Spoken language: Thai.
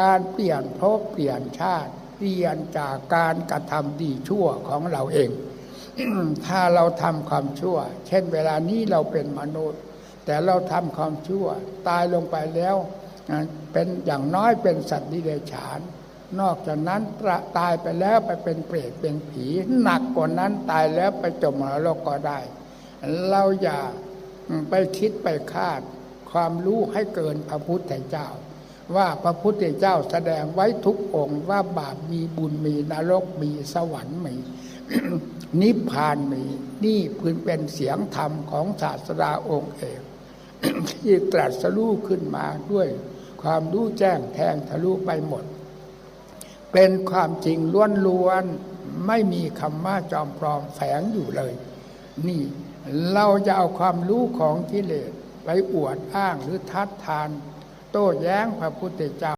การเปลี่ยนภพเปลี่ยนชาติ เปลี่ยนจากการกระทำดีชั่วของเราเอง ถ้าเราทำความชั่ว เช่นเวลานี้เราเป็นมนุษย์ แต่เราทำความชั่ว ตายลงไปแล้วเป็นอย่างน้อยเป็นสัตว์ดิเรกชันนอกจากนั้นตายไปแล้วไปเป็นเปรตเป็นผี หนักกว่านั้นตายแล้วไปจมนรกก็ได้ เราอย่าไปคิดไปคาดความรู้ให้เกินพระพุทธเจ้า ว่าพระพุทธเจ้าแสดงไว้ทุกองค์ว่าบาปมีบุญมีนรกมีสวรรค์มีนิพพานมีนี่พึงเป็นเสียงธรรมของศาสดาองค์เอกที่ตรัสรู้ขึ้นมาด้วยความรู้แจ้งแทงทะลุไปหมด เป็นความจริงล้วนๆไม่มีคำว่าจอมปลอมแฝงอยู่เลย นี่เราจะเอาความรู้ของกิเลสไปอวดอ้างหรือทัดทาน ต้แย้งพระพุทธเจ้า